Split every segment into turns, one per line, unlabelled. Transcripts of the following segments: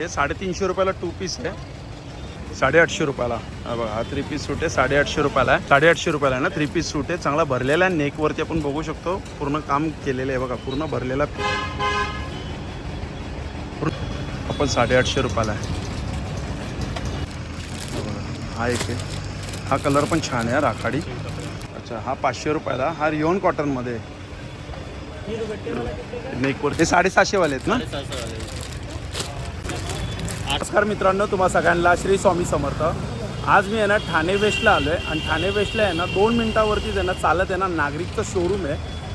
हे साडेतीनशे रुपयाला टू पीस आहे. साडेआठशे रुपयाला. हा बघा हा थ्री पीस सूट आहे. साडेआठशे रुपयाला आहे. साडेआठशे रुपयाला आहे ना थ्री पीस सूट आहे. चांगला भरलेला आहे. नेकवरती आपण बघू शकतो. पूर्ण काम केलेलं आहे बघा. पूर्ण भरलेला आपण साडेआठशे रुपयाला आहे. हा हा एक आहे. हा कलर पण छान आहे राखाडी. अच्छा हा पाचशे रुपयाला हा रिओन कॉटनमध्ये नेकवर हे साडेसहाशेवाले आहेत ना? नमस्कार मित्रांनो तुम्हा सगळ्यांना श्री स्वामी समर्थ. आज मी आहे ना ठाणे वेस्टला आलो आहे आणि ठाणे वेस्टला आहे ना दोन मिनटावरती आहे ना चालत आहे ना नागरिकचं शोरूम आहे.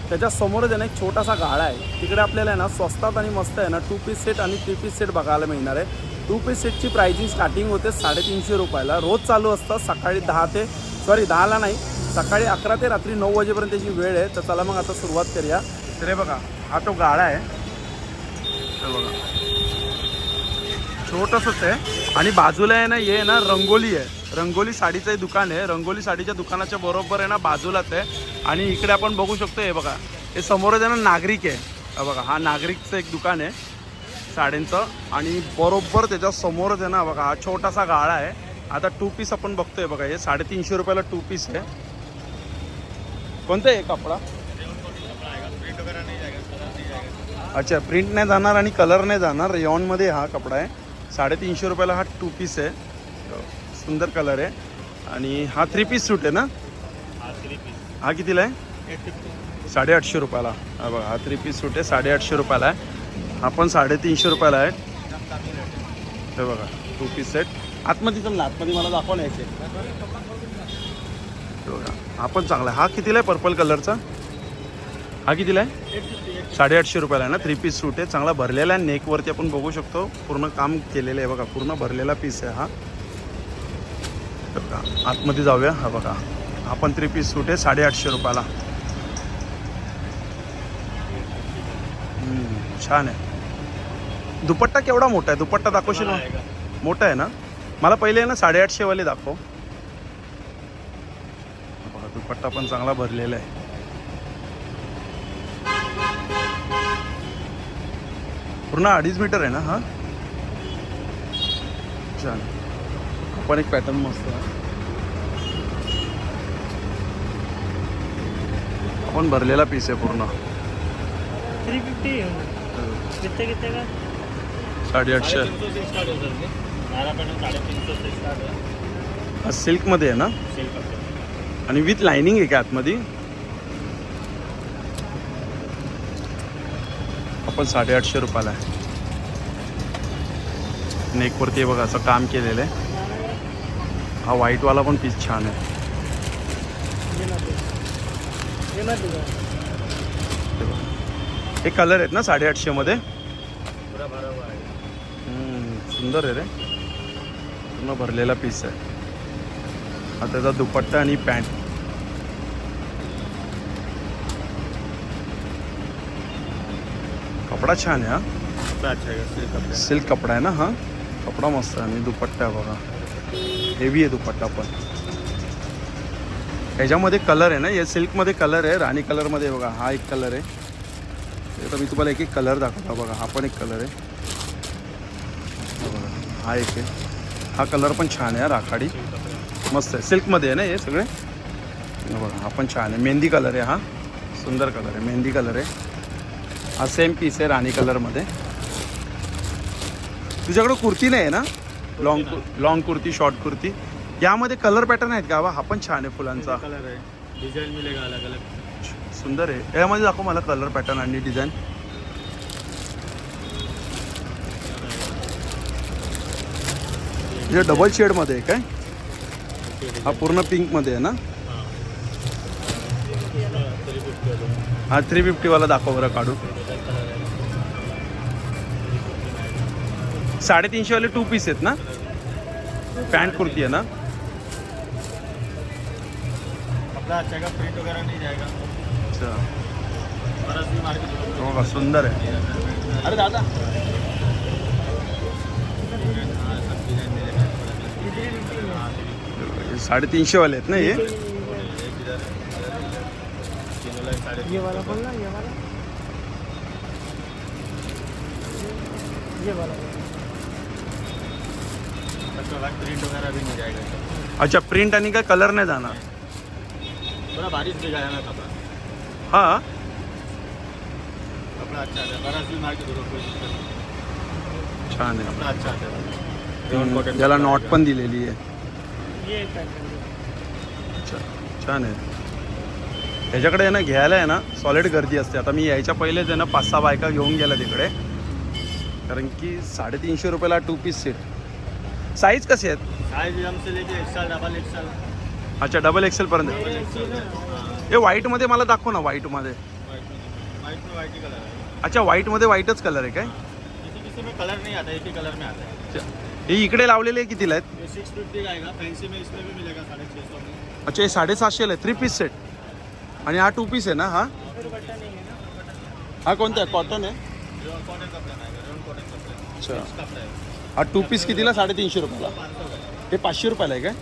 त्याच्यासमोरच आहे ना एक छोटासा गाळा आहे. तिकडे आपल्याला आहे ना स्वस्तात आणि मस्त आहे ना टू पीस सेट आणि थ्री पीस सेट बघायला मिळणार आहे. टू पीस सेटची प्राइसिंग स्टार्टिंग होते साडेतीनशे रुपयाला. रोज चालू असतं सकाळी दहा ते सॉरी दहाला नाही सकाळी अकरा ते रात्री नऊ वाजेपर्यंत त्याची वेळ आहे. तर चला मग आता सुरुवात करूया. तर हे बघा हा तो गाळा आहे. तर बघा. छोटंसंच आहे. आणि बाजूला आहे ना हे ना रंगोली आहे. रंगोली साडीचं दुकान आहे. रंगोली साडीच्या दुकानाच्या बरोबर आहे ना बाजूलाच आहे. आणि इकडे आपण बघू शकतो हे बघा. हे समोरच आहे ना नागरिक आहे. बघा हा नागरिकचं एक दुकान आहे साड्यांचं. आणि बरोबर त्याच्या समोरच आहे ना बघा हा छोटासा गाळा आहे. आता टू पीस आपण बघतोय बघा हे साडेतीनशे रुपयाला टू पीस आहे. कोणतं आहे कपडा? अच्छा प्रिंट नाही जाणार आणि कलर नाही जाणार. रेऑनमध्ये हा कपडा आहे. साडेतीनशे रुपयाला हा टू पीस आहे. सुंदर कलर आहे. आणि हा थ्री पीस सूट आहे ना? हा कितीला आहे? साडेआठशे रुपयाला. हा बघा हा थ्री पीस सूट आहे. साडेआठशे रुपयाला आहे. हा पण साडेतीनशे रुपयाला आहे. हे बघा टू पीस सेट आतमध्ये ना आतमध्ये मला दाखवा हे बघा हा पण चांगला आहे. हा कितीला आहे? पर्पल कलरचा हा कितीला आहे? साडेआठशे रुपयाला आहे ना? थ्री पीस सूट आहे. चांगला भरलेला आहे. नेकवरती आपण बघू शकतो. पूर्ण काम केलेलं आहे बघा. पूर्ण भरलेला पीस आहे हा. बघा आतमध्ये जाऊया. हा बघा. हा पण थ्री पीस सूट आहे. साडेआठशे रुपयाला. छान आहे. दुपट्टा केवढा मोठा आहे? दुपट्टा दाखवशील ना? मोठा आहे ना? मला पहिले आहे ना साडेआठशेवाले दाखव. बघा दुपट्टा पण चांगला भरलेला आहे. पूर्ण अडीच मीटर आहे ना हा? छान. पण एक पॅटर्न मस्त आहे आपण भरलेला पीस आहे पूर्ण.
थ्री फिफ्टी कितने कितने का?
साडेआठशे. हा सिल्कमध्ये आहे ना? आणि विथ लाइनिंग आहे का आतमध्ये? पण साडेआठशे रुपयाला आहे. नेकवरती बघा असं काम केलेलं आहे. हा व्हाईटवाला पण पीस छान आहे. हे कलर आहेत ना साडेआठशेमध्ये सुंदर आहे रे. पूर्ण भरलेला पीस आहे. हा त्याचा दुपट्टा आणि पॅन्ट कपडा छान आहे हा
अच्छा है
सिल्क कपडा आहे ना हा? कपडा मस्त आहे आणि दुपट्टा आहे बघा हेवी आहे दुपट्टा पण ह्याच्यामध्ये कलर आहे ना या सिल्कमध्ये कलर आहे राणी कलरमध्ये बघा हा एक कलर आहे आता मी तुम्हाला एक एक कलर दाखवतो बघा हा पण एक कलर आहे हा। बघा हा एक आहे हा कलर पण छान आहे राखाडी मस्त आहे सिल्कमध्ये आहे ना हे सगळे? हे बघा हा पण छान आहे मेहंदी कलर आहे हा। सुंदर कलर आहे मेहंदी कलर आहे हा सेम पीस आहे राणी कलरमध्ये तुझ्याकडे कुर्ती नाही आहे ना? Long long kurti short kurti. यामध्ये कलर पॅटर्न आहेत का? वा हा पण छान आहे फुलांचा.
कलर अलग अलग
सुंदर आहे. यामध्ये दाखव मला कलर पॅटर्न आणि डिझाईन हे डबल शेडमध्ये आहे काय? हा पूर्ण पिंकमध्ये आहे ना?
थ्री फिफ्टी
हा थ्री फिफ्टीवाला दाखव बरं काढून. साडेतीनशेवाले टू पीस आहेत ना? पॅन्ट कुर्ती आहे ना?
कपड़ा अच्छा का प्रिंट वगैरह नहीं जाएगा
अच्छा.
बरस भी मार्केट
हो का सुंदर आहे.
अरे दादा.
हे साडेतीनशेवाले आहेत ना हे?
ये वाला बोल ना ये वाला. ये वाला
उसके बाद प्रिंट वगैरह भी मिल जाएगा इसका।
अच्छा प्रिंट आणि काय कलर नाही जाणार?
पूरा बारिश भी गया ना कपड़ा
हां?
कपड़ा अच्छा आता है बरस भी मार के दूर कोई दिक्कत नहीं
छान आहे.
कपड़ा अच्छा आता है Rayon cotton
हम्म, याला
कपड़ा
नॉट। पण दिलेली आहे. छान आहे. ह्याच्याकडे आहे ना घ्यायला आहे ना सॉलिड गर्दी असते. आता मी यायच्या पहिलेच आहे ना पाच सहा बायका घेऊन गेल्या तिकडे. कारण की साडेतीनशे रुपयाला टू पीस सेट साईज कसे आहेत?
लेके एक्सल डबल एक्सल
अच्छा डबल एक्सेल पर्यंत. हे. व्हाईटमध्ये मला दाखव ना व्हाईटमध्ये
वाइट में वाइट ही कलर है
अच्छा व्हाईटमध्ये व्हाईटच कलर आहे काय?
किसी किसी में कलर नहीं आता एक ही कलर में आता. है
अच्छा. हे इकडे लावलेले कितीला आहेत?
ये सिक्स फिफ्टी का? आएगा फैंसी में इसमें भी मिलेगा साढ़े छः सौ में.
अच्छा हे साडेसातशेला आहे. थ्री पीस सेट आणि हा टू पीस आहे ना हा?
है
कोणता आहे? कॉटन आहे?
रेन कॉटन कपड़ा में आएगा रेन कॉटन कपड़ा
अच्छा.
कपड़ा है
हा टू पीस कितीला? साडेतीनशे रुपयाला.
है।
हे पाचशे रुपयाला आहे काय?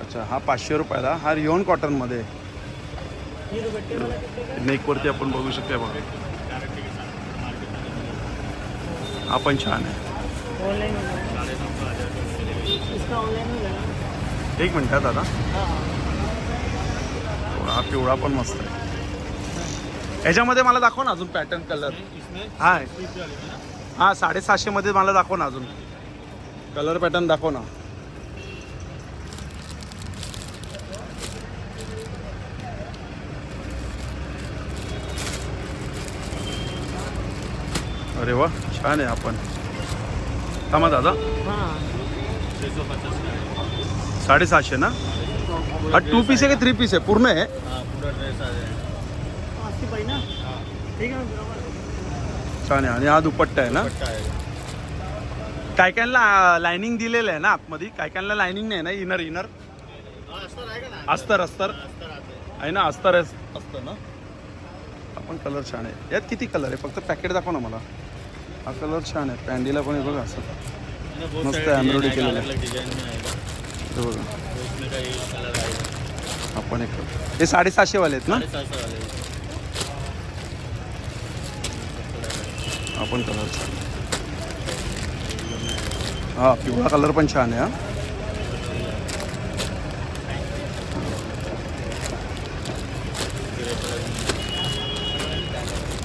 अच्छा हा पाचशे रुपयाला. हा रिओन कॉटनमध्ये. नेकवरती आपण बघू शकतो बघा. हा पण छान आहे. एक मिनटात दादा.
हाँ
पिवळा पण मस्त आहे. ह्याच्यामध्ये मला दाखव ना अजून पॅटर्न कलर हा
ना?
हा साडेसातशेमध्ये मला दाखव ना अजून. कलर पॅटर्न दाखव ना. अरे वा छान आहे आपण. थांबा दादा.
छः सौ पचास का
साडेसातशे ना? हा टू पीस आहे का थ्री पीस आहे? पूर्ण आहे?
हाँ
ठीक है बराबर.
छान आहे. आणि हा दुपट्टा आहे ना? काय कायला लाइनिंग दिलेलं आहे ना आतमध्ये? काय कायला लाइनिंग नाही ना इनर इनर
अस्तर
अस्तर आहे. ना अस्तर आहे- असतं ना? आपण कलर छान आहे. यात किती कलर आहे? फक्त पॅकेट दाखव ना मला. हा कलर छान आहे. पॅन्डीला पण हे बघा असं. मस्त
डिजाइन
केलेलं
अलग अलग डिजाइन में आएगा
हे बघा. आपण एक हे साडेसहाशेवाले आहेत ना
साढ़े सात सौ वाले
आपण कलर हा पिवळा कलर पण छान आहे हा.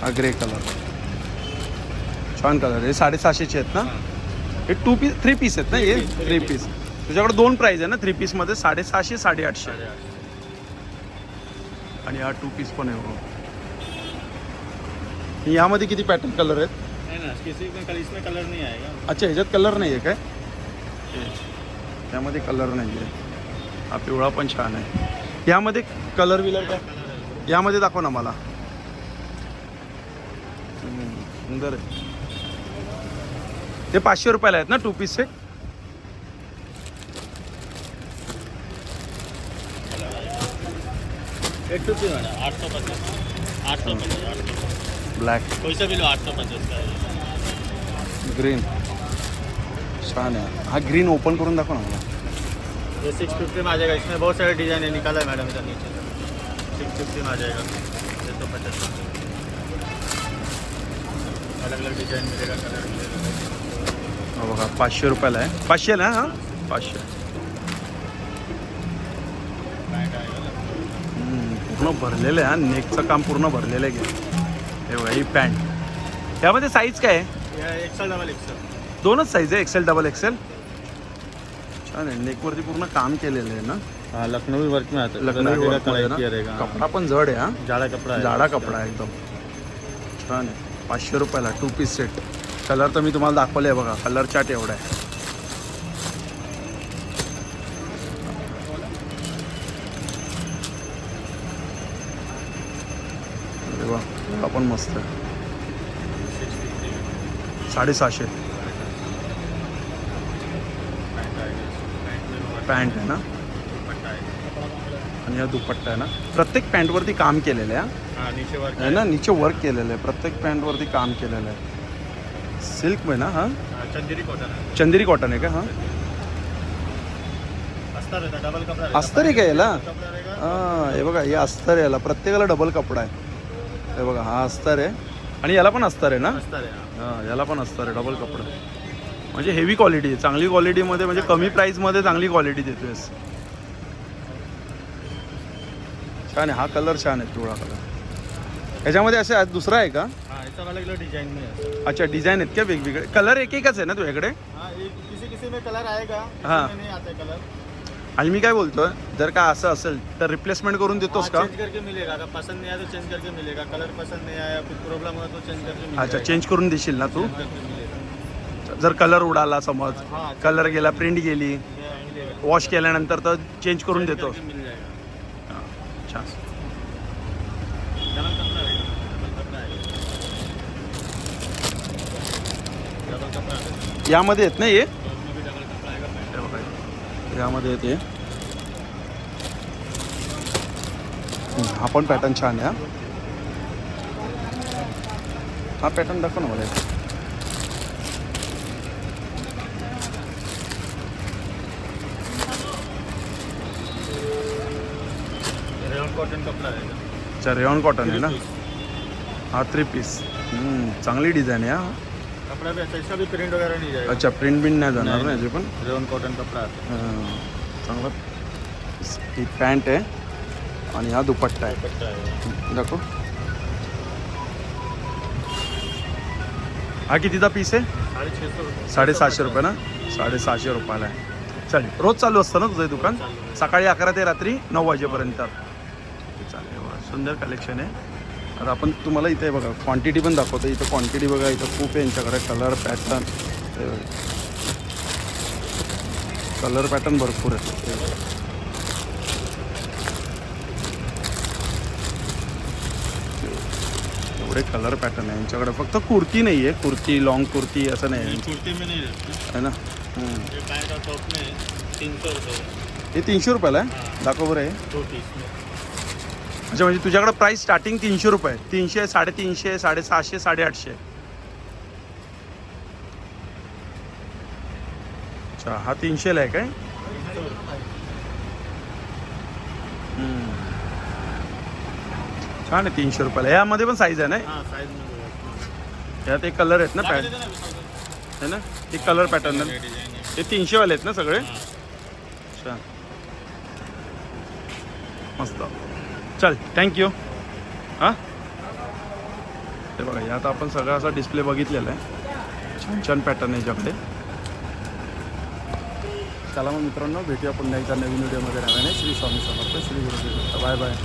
हा ग्रे कलर छान कलर हे साडेसहाशेचे आहेत ना? हे टू पीस थ्री पीस आहेत ना हे? थ्री पीस तुझ्याकडे दोन प्राईज आहे ना? थ्री पीसमध्ये साडेसहाशे साडेआठशे. आणि हा टू पीस पण आहे. यामध्ये किती पॅटर्न कलर आहेत?
नहीं ना किसी में कल इसमें कलर नहीं आएगा
अच्छा ह्याच्यात कलर नाही आहे काय? त्यामध्ये कलर नाही आहे. हा पिवळा पण छान आहे. यामध्ये कलर विलर काय? यामध्ये दाखव ना मला. हम्म, सुंदर आहे. ते पाचशे रुपयाला आहेत ना two piece set
eight fifty madam आठ सौ पचास आठ सौ पचास आठ सौ
ब्लॅक
कोई सा भी लो आठ सौ पचास का है
ग्रीन छान आहे. हा ग्रीन ओपन करून दाखव ना मला.
ये सिक्स फिफ्टी में आ जाएगा इसमें बहुत सारे डिजाइन है निकाला है मैडम इधर नीचे सिक्स फिफ्टी में आ जाएगा छः सौ पचास अलग अलग डिजाइन मिलेगा कलर मिलेगा
हा बघा पाचशे रुपयाला आहे. पाचशेला आहे हा? पाचशे. हम्म, पूर्ण भरलेलं आहे हा. नेकचं काम पूर्ण भरलेलं आहे. हे बघा ही पॅन्ट यामध्ये साईज काय आहे?
एक्सल डबल एक्सल
दोनच साईज आहे एक्सेल डबल एक्सेल छान आहे नेकवरती पूर्ण काम केलेलं आहे ना?
हाँ लखनऊ वर्क में आता है
लखनऊ
का
work मध्ये
कढ़ाई
ना.
किया रहेगा हाँ।
कपडा पण जड आहे हा.
जाड़ा कपड़ा है
जाडा कपडा आहे एकदम. छान आहे. पाचशे रुपयाला टू पीस सेट कलर तर मी तुम्हाला दाखवले आहे बघा कलर चार्ट एवढा आहे. वा. हा पण मस्त. आहे साडेसहाशे. पॅन्ट आहे ना? आणि हा दुपट्टा आहे ना? प्रत्येक पॅन्टवरती काम केलेलं आहे ना? नीचे वर्क केलेलं आहे. प्रत्येक पॅन्टवरती काम केलेलं आहे. सिल्क में ना हा?
चंदेरी कॉटन
चंदेरी कॉटन आहे का हा?
अस्तर रहता डबल कपड़ा रहता
अस्तर आहे का? याला हा हे बघा हे अस्तर याला. प्रत्येकाला डबल कपडा आहे. हे बघा हा अस्तर आहे. आणि याला पण अस्तर आहे ना?
अस्तर है.
याला पण अस्तर आहे डबल कपडा. म्हणजे हेवी क्वालिटी आहे चांगली क्वालिटीमध्ये म्हणजे कमी प्राईसमध्ये चांगली क्वालिटी देतोयस. छान आहे हा कलर छान आहे पिवळा कलर ह्याच्यामध्ये असे दुसरा आहे का?
हाँ है
अच्छा डिझाईन आहेत का वेगवेगळे? कलर एक एकच आहे ना तुझ्याकडे?
कलर आएगा
हाँ। आणि मी काय बोलतोय जर का असं असेल तर रिप्लेसमेंट करून देतोस का?
चेंज करके मिलेगा. अगर पसंद नहीं आया तो चेंज करके मिलेगा. कलर पसंद नहीं आया कुछ प्रॉब्लम हुआ तो चेंज करके मिल
अच्छा। चेंज करून देशील ना तू?
चेंज करके मिलेगा.
जर कलर उडाला समज.
हाँ
कलर गेला प्रिंट गेली.
मिलेगा.
वॉश केल्यानंतर तर चेंज करून देतो
करके मिल जाएगा.
हां, छान
डबल कपड़ा रहेगा डबल कपड़ा आएगा डबल कपड़ा आएगा
यामध्ये येत नाही हे
उसमें भी डबल कपड़ा आएगा
हे बघा, यामध्ये येते. हा पण पॅटर्न छान आहे हा. पॅटर्न दाखव ना मला
कॉटन कपड़ा रहेगा
अच्छा रेऑन कॉटन आहे ना? हा थ्री पीस चांगली डिझाईन आहे हा.
कपड़ा भी अच्छा इसका भी प्रिंट वगैरह नहीं जाएगा।
अच्छा प्रिंट बिन नाही जाणार ना याची पण?
रेयन कॉटन कपड़ा आता
चांगला। ही पॅन्ट आहे आणि हा दुपट्टा आहे
दुपट्टा है।
दाखव हा कितीचा पीस आहे?
साढ़े छः सौ रुपये।
साडेसहाशे रुपये ना? साडेसहाशे रुपयाला आहे. चालेल रोज चालू असतं ना तुझं हे दुकान? सकाळी अकरा ते रात्री नऊ वाजेपर्यंत. चालेल बघा, सुंदर कलेक्शन आहे. आता आपण तुम्हाला इथे बघा क्वांटिटी पण दाखवतो. इथं क्वांटिटी बघा इथं खूप आहे यांच्याकडे. कलर पॅटर्न कलर पॅटर्न भरपूर आहे. एवढे कलर पॅटर्न आहे यांच्याकडे. फक्त कुर्ती नाही आहे. कुर्ती लॉंग कुर्ती असं नाही आहे.
कुर्ती में नहीं रहती
है ना? हे तीनशे रुपयाला आहे? दाखव बरं आहे अच्छा म्हणजे तुझ्याकडे प्राईस स्टार्टिंग तीनशे रुपये. तीनशे साडेतीनशे साडेसहाशे साडेआठशे. अच्छा हा तीनशेला आहे काय. छान आहे तीनशे रुपयाला. यामध्ये पण साईज आहे ना। यात एक कलर आहेत ना पॅट है ना? एक कलर पॅटर्न
है
तीनशेवाले आहेत ना सगळे। अच्छा. मस्त. चल थँक्यू हां? ते बघा यात आपण सगळा असा डिस्प्ले बघितलेला आहे. छान छान पॅटर्न आहे याच्याकडे. चला मग मित्रांनो भेटूया पुन्हा एकदा नवीन व्हिडिओमध्ये राहण्याने श्री स्वामी समर्थ श्री गुरुजी बाय बाय.